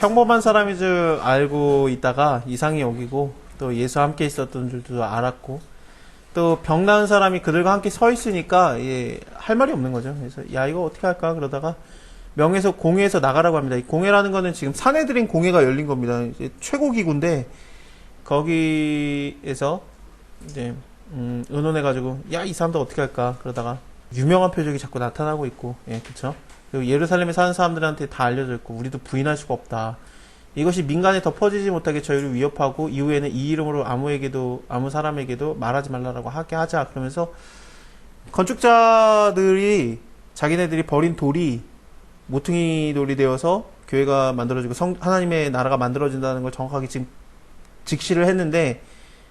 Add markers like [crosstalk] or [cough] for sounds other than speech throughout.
평범한 사람인 줄 알고 있다가 이상이 여기고 또 예수와 함께 있었던 줄도 알았고 또 병 나은 사람이 그들과 함께 서 있으니까 예, 할 말이 없는 거죠. 그래서 야 이거 어떻게 할까 그러다가 명에서 공회에서 나가라고 합니다. 이 공회라는 거는 지금 사내들인 공회가 열린 겁니다. 최고 기구인데 거기에서 이제 음, 의논해가지고 야 이 사람들 어떻게 할까 그러다가 유명한 표적이 자꾸 나타나고 있고 예 그쵸 그리고 예루살렘에 사는 사람들한테 다 알려져 있고 우리도 부인할 수가 없다 이것이 민간에 더 퍼지지 못하게 저희를 위협하고 이후에는 이 이름으로 아무에게도 아무 사람에게도 말하지 말라라고 하게 하자 그러면서 건축자들이 자기네들이 버린 돌이 모퉁이 돌이 되어서 교회가 만들어지고 성, 하나님의 나라가 만들어진다는 걸 정확하게 지금 직시를 했는데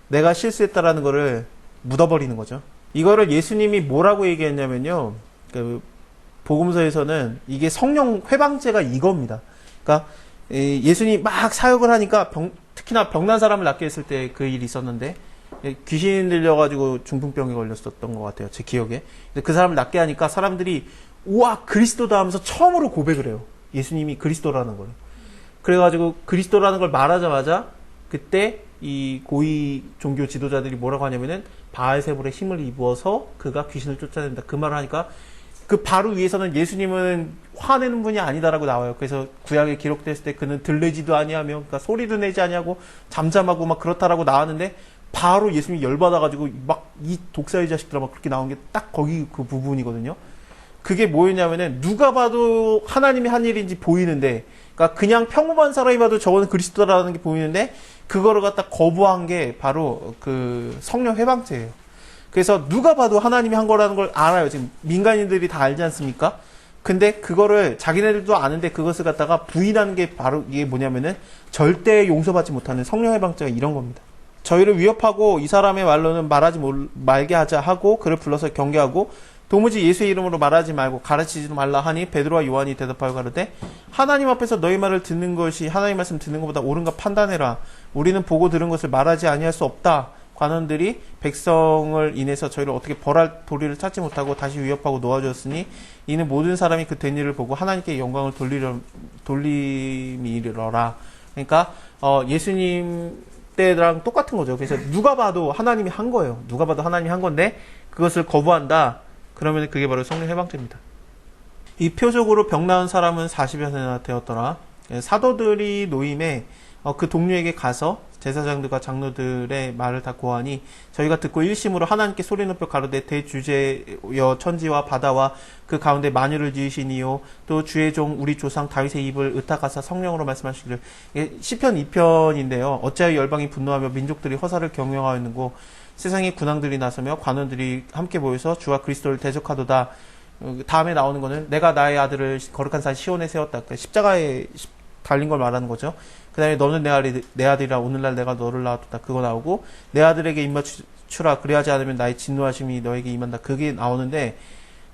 내가 실수했다라는 거를 묻어버리는 거죠. 이거를 예수님이 뭐라고 얘기했냐면요. 그 복음서에서는 이게 성령 회방제가 이겁니다. 그러니까 이 예수님이 막 사역을 하니까 병, 특히나 병난 사람을 낫게 했을 때 그 일이 있었는데 예, 귀신 들려가지고 중풍병에 걸렸었던 것 같아요. 제 기억에. 그 사람을 낫게 하니까 사람들이 우와 그리스도다 하면서 처음으로 고백을 해요. 예수님이 그리스도라는 걸. 그래가지고 그리스도라는 걸 말하자마자 그때 이 고위 종교 지도자들이 뭐라고 하냐면은 바알세불의 힘을 입어서 그가 귀신을 쫓아낸다. 그 말을 하니까 그 바로 위에서는 예수님은 화내는 분이 아니다라고 나와요. 그래서 구약에 기록됐을 때 그는 들리지도 아니하며 그러니까 소리도 내지 아니하고 잠잠하고 막 그렇다라고 나왔는데 바로 예수님이 열받아가지고 막 이 독사의 자식들아 막 그렇게 나온 게 딱 거기 그 부분이거든요. 그게 뭐였냐면은 누가 봐도 하나님이 한 일인지 보이는데 그러니까 그냥 평범한 사람이 봐도 저거는 그리스도라는 게 보이는데 그거를 갖다 거부한 게 바로 그 성령 회방죄예요. 그래서 누가 봐도 하나님이 한 거라는 걸 알아요. 지금 민간인들이 다 알지 않습니까? 근데 그거를 자기네들도 아는데 그것을 갖다가 부인하는 게 바로 이게 뭐냐면은 절대 용서받지 못하는 성령 회방죄가 이런 겁니다. 저희를 위협하고 이 사람의 말로는 말하지 못- 말게 하자 하고 그를 불러서 경계하고 도무지 예수의 이름으로 말하지 말고 가르치지도 말라 하니 베드로와 요한이 대답하여 가르되 하나님 앞에서 너희 말을 듣는 것이 하나님 말씀 듣는 것보다 옳은가 판단해라 우리는 보고 들은 것을 말하지 아니할 수 없다 관원들이 백성을 인해서 저희를 어떻게 벌할 도리를 찾지 못하고 다시 위협하고 놓아주었으니 이는 모든 사람이 그 된 일을 보고 하나님께 영광을 돌리려 돌림이러라 그러니까 어, 예수님 때랑 똑같은 거죠. 그래서 누가 봐도 하나님이 한 거예요. 누가 봐도 하나님이 한 건데 그것을 거부한다. 그러면 그게 바로 성령 해방죄입니다. 이 표적으로 병 나은 사람은 40여나 되었더라. 예, 사도들이 노임에 어, 그 동료에게 가서 제사장들과 장로들의 말을 다 고하니 저희가 듣고 일심으로 하나님께 소리 높여 가로되 대주제여 천지와 바다와 그 가운데 만유를 지으시니요. 또 주의 종 우리 조상 다윗의 입을 의탁하사 성령으로 말씀하시기를. 예, 시편 2편인데요. 어찌하여 열방이 분노하며 민족들이 허사를 경영하였는고 세상의 군왕들이 나서며 관원들이 함께 모여서 주와 그리스도를 대적하도다. 어, 다음에 나오는 거는 내가 나의 아들을 거룩한 산 시온에 세웠다. 그러니까 십자가에 십- 달린 걸 말하는 거죠. 그 다음에 너는 내, 아들, 내 아들이라 오늘날 내가 너를 낳았다. 그거 나오고 내 아들에게 입맞추라. 그리하지 않으면 나의 진노하심이 너에게 임한다. 그게 나오는데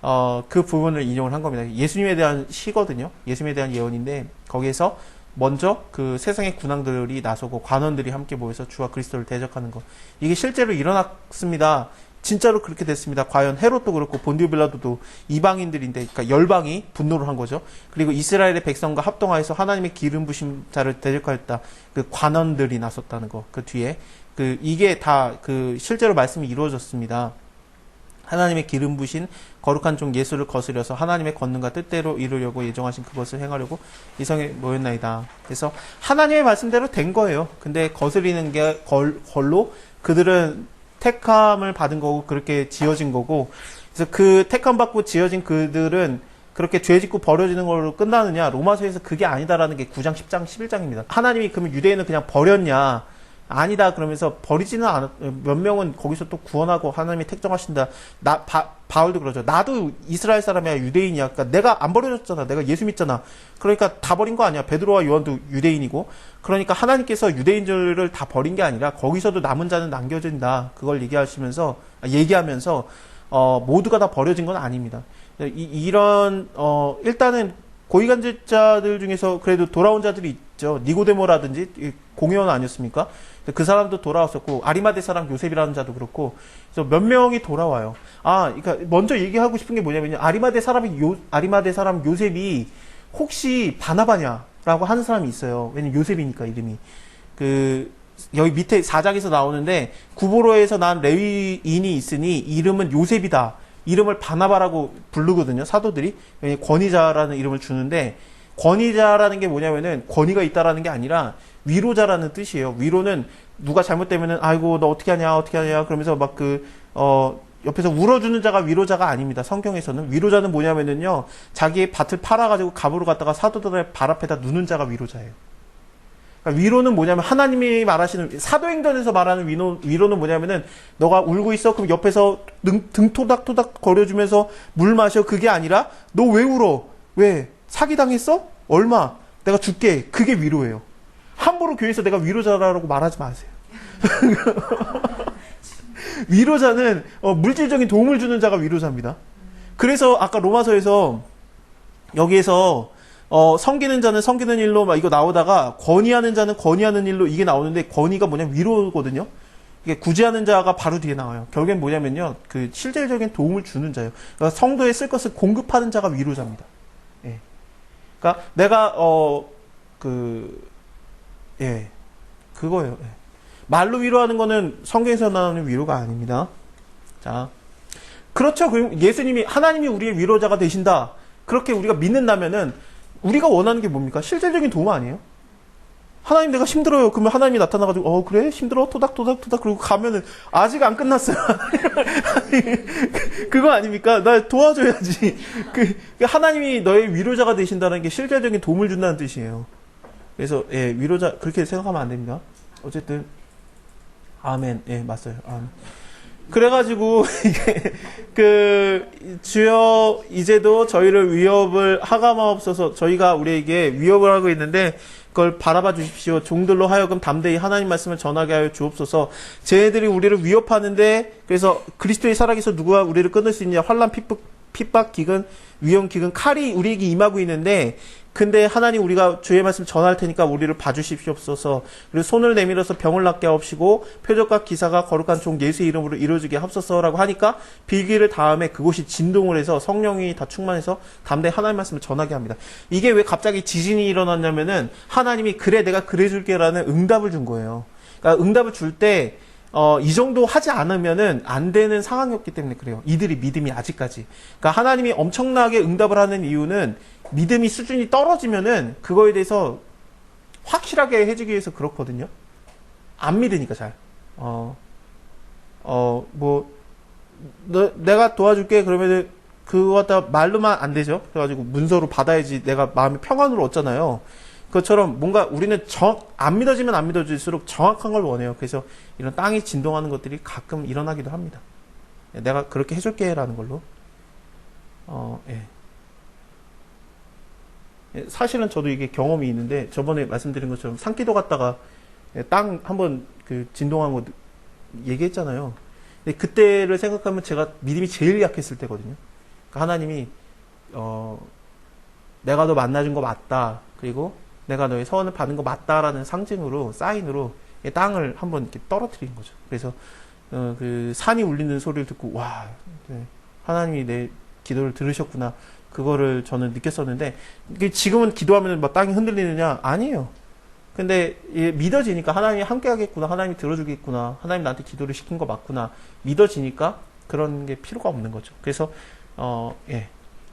어, 그 부분을 인용을 한 겁니다. 예수님에 대한 시거든요. 예수님에 대한 예언인데 거기에서 먼저 그 세상의 군왕들이 나서고 관원들이 함께 모여서 주와 그리스도를 대적하는 것. 이게 실제로 일어났습니다. 진짜로 그렇게 됐습니다. 과연 헤롯도 그렇고 본디오 빌라도도 이방인들인데, 그러니까 열방이 분노를 한 거죠. 그리고 이스라엘의 백성과 합동하여서 하나님의 기름 부신 자를 대적하였다. 그 관원들이 나섰다는 거. 그 뒤에 그 이게 다 그 실제로 말씀이 이루어졌습니다. 하나님의 기름 부신 거룩한 종 예수를 거스려서 하나님의 권능과 뜻대로 이루려고 예정하신 그것을 행하려고 이 성에 모였나이다. 그래서 하나님의 말씀대로 된 거예요. 근데 거스리는 게 걸, 걸로 그들은 택함을 받은 거고 그렇게 지어진 거고. 그래서 그 택함 받고 지어진 그들은 그렇게 죄 짓고 버려지는 걸로 끝나느냐. 로마서에서 그게 아니다라는 게 9장 10장 11장입니다. 하나님이 그러면 유대인을 그냥 버렸냐 아니다 그러면서 버리지는 않았 몇 명은 거기서 또 구원하고 하나님이 택정하신다. 나 바, 바울도 그러죠. 나도 이스라엘 사람이야 유대인이야. 그러니까 내가 안 버려졌잖아. 내가 예수 믿잖아. 그러니까 다 버린 거 아니야. 베드로와 요한도 유대인이고. 그러니까 하나님께서 유대인들을 다 버린 게 아니라 거기서도 남은 자는 남겨진다. 그걸 얘기하시면서 아, 얘기하면서 어, 모두가 다 버려진 건 아닙니다. 이, 이런 어, 일단은 고위간질자들 중에서 그래도 돌아온 자들이 있죠. 니고데모라든지 이 공회원 아니었습니까? 그 사람도 돌아왔었고 아리마대 사람 요셉이라는 자도 그렇고 그래서 몇 명이 돌아와요. 아, 그러니까 먼저 얘기하고 싶은 게 뭐냐면요. 아리마대 사람이 요 아리마대 사람 요셉이 혹시 바나바냐? 위로자라고 하는 사람이 있어요. 왜냐면 요셉이니까 이름이. 그 여기 밑에 사장에서 나오는데 구보로에서 난 레위인이 있으니 이름은 요셉이다. 이름을 바나바라고 부르거든요. 사도들이 왜냐면 권위자라는 이름을 주는데 권위자라는 게 뭐냐면은 권위가 있다라는 게 아니라 위로자라는 뜻이에요. 위로는 누가 잘못되면은 아이고 너 어떻게 하냐 어떻게 하냐 그러면서 막 그 어 옆에서 울어주는 자가 위로자가 아닙니다. 성경에서는 위로자는 뭐냐면은요 자기의 밭을 팔아가지고 갑으로 갔다가 사도들의 발 앞에다 누는 자가 위로자예요. 그러니까 위로는 뭐냐면 하나님이 말하시는 사도행전에서 말하는 위로, 위로는 뭐냐면은 너가 울고 있어? 그럼 옆에서 등, 등 토닥토닥 거려주면서 물 마셔. 그게 아니라 너 왜 울어? 왜? 사기 당했어? 얼마? 내가 줄게. 그게 위로예요. 함부로 교회에서 내가 위로자라고 말하지 마세요. [laughs] 위로자는 어, 물질적인 도움을 주는 자가 위로자입니다. 그래서 아까 로마서에서 여기에서 어, 섬기는 자는 섬기는 일로 막 이거 나오다가 권위하는 자는 권위하는 일로 이게 나오는데 권위가 뭐냐면 위로거든요. 이게 구제하는 자가 바로 뒤에 나와요. 결국엔 뭐냐면요. 그 실질적인 도움을 주는 자예요. 그러니까 성도에 쓸 것을 공급하는 자가 위로자입니다. 예. 그러니까 내가 어 그 예. 그거예요. 예. 말로 위로하는 거는 성경에서 나오는 위로가 아닙니다. 자. 그렇죠. 예수님이 하나님이 우리의 위로자가 되신다. 그렇게 우리가 믿는다면은 우리가 원하는 게 뭡니까? 실질적인 도움 아니에요? 하나님 내가 힘들어요. 그러면 하나님이 나타나가지고 어 그래 힘들어 토닥토닥 토닥 그리고 가면은 아직 안 끝났어요. [laughs] 그거 아닙니까? 나 도와줘야지. 그 하나님이 너의 위로자가 되신다는 게 실질적인 도움을 준다는 뜻이에요. 그래서 예 위로자 그렇게 생각하면 안 됩니다. 어쨌든 아멘 예 맞아요. 아멘. 그래가지고 [laughs] 그 주여 이제도 저희를 위협을 하가마없어서 저희가 우리에게 위협을 하고 있는데 그걸 바라봐 주십시오. 종들로 하여금 담대히 하나님 말씀을 전하게 하여 주옵소서. 쟤네들이 우리를 위협하는데 그래서 그리스도의 살아계서 누가 우리를 끊을 수 있냐? 환란 핍박 기근 위험 기근 칼이 우리에게 임하고 있는데 근데 하나님 우리가 주의 말씀 전할 테니까 우리를 봐주십시옵소서. 그리고 손을 내밀어서 병을 낫게 하옵시고 표적과 기사가 거룩한 종 예수의 이름으로 이루어지게 합소서라고 하니까 빌기를 다음에 그곳이 진동을 해서 성령이 다 충만해서 담대 하나님 말씀을 전하게 합니다. 이게 왜 갑자기 지진이 일어났냐면은 하나님이 그래 내가 그래 줄게라는 응답을 준 거예요. 그러니까 응답을 줄때 어, 이 정도 하지 않으면은 안 되는 상황이었기 때문에 그래요. 이들이 믿음이 아직까지. 그러니까 하나님이 엄청나게 응답을 하는 이유는 믿음이 수준이 떨어지면은 그거에 대해서 확실하게 해주기 위해서 그렇거든요. 안 믿으니까 잘. 어, 어, 뭐, 너, 내가 도와줄게. 그러면은 그거 갖다 말로만 안 되죠. 그래가지고 문서로 받아야지 내가 마음이 평안으로 얻잖아요. 그것처럼 뭔가 우리는 정, 안 믿어지면 안 믿어질수록 정확한 걸 원해요. 그래서 이런 땅이 진동하는 것들이 가끔 일어나기도 합니다. 내가 그렇게 해줄게 라는 걸로. 어, 예. 예, 사실은 저도 이게 경험이 있는데 저번에 말씀드린 것처럼 산기도 갔다가 예, 땅 한번 그 진동한 거 얘기했잖아요. 근데 그때를 생각하면 제가 믿음이 제일 약했을 때거든요. 그러니까 하나님이 어 내가 너 만나준 거 맞다. 그리고 내가 너의 서원을 받은 거 맞다라는 상징으로 사인으로 땅을 한번 이렇게 떨어뜨린 거죠. 그래서 어, 그 산이 울리는 소리를 듣고 와 네, 하나님이 내 기도를 들으셨구나 그거를 저는 느꼈었는데 지금은 기도하면 막 땅이 흔들리느냐 아니에요. 근데 믿어지니까 하나님이 함께하겠구나 하나님이 들어주겠구나 하나님 나한테 기도를 시킨 거 맞구나 믿어지니까 그런 게 필요가 없는 거죠. 그래서 어 예.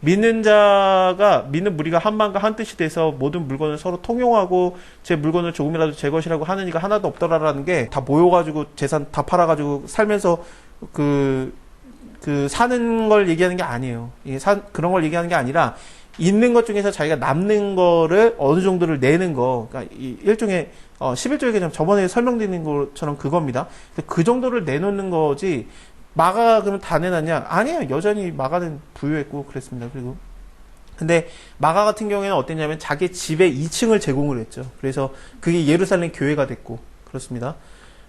믿는 자가 믿는 무리가 한 마음과 한 뜻이 돼서 모든 물건을 서로 통용하고 제 물건을 조금이라도 제 것이라고 하는 이가 하나도 없더라라는 게 다 모여가지고 재산 다 팔아가지고 살면서 그, 그 사는 걸 얘기하는 게 아니에요. 이게 사, 그런 걸 얘기하는 게 아니라 있는 것 중에서 자기가 남는 거를 어느 정도를 내는 거. 그러니까 이 일종의 어, 11조의 개념 저번에 설명드린 것처럼 그겁니다. 그 정도를 내놓는 거지 마가 그러면 다 내놨냐? 아니에요. 여전히 마가는 부유했고 그랬습니다. 그리고 근데 마가 같은 경우에는 어땠냐면 자기 집에 2층을 제공을 했죠. 그래서 그게 예루살렘 교회가 됐고 그렇습니다.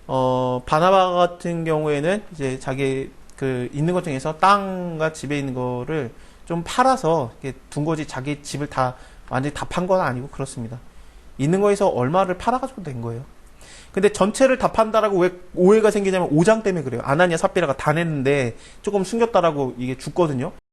어 바나바 같은 경우에는 이제 자기 그 있는 것 중에서 땅과 집에 있는 거를 좀 팔아서 둔 거지 자기 집을 다 완전히 다 판 건 아니고 그렇습니다. 있는 거에서 얼마를 팔아가지고 낸 거예요. 근데 전체를 다 판다라고 왜 오해가 생기냐면 오장 때문에 그래요. 아나니아 삽비라가 다 냈는데 조금 숨겼다라고 이게 죽거든요.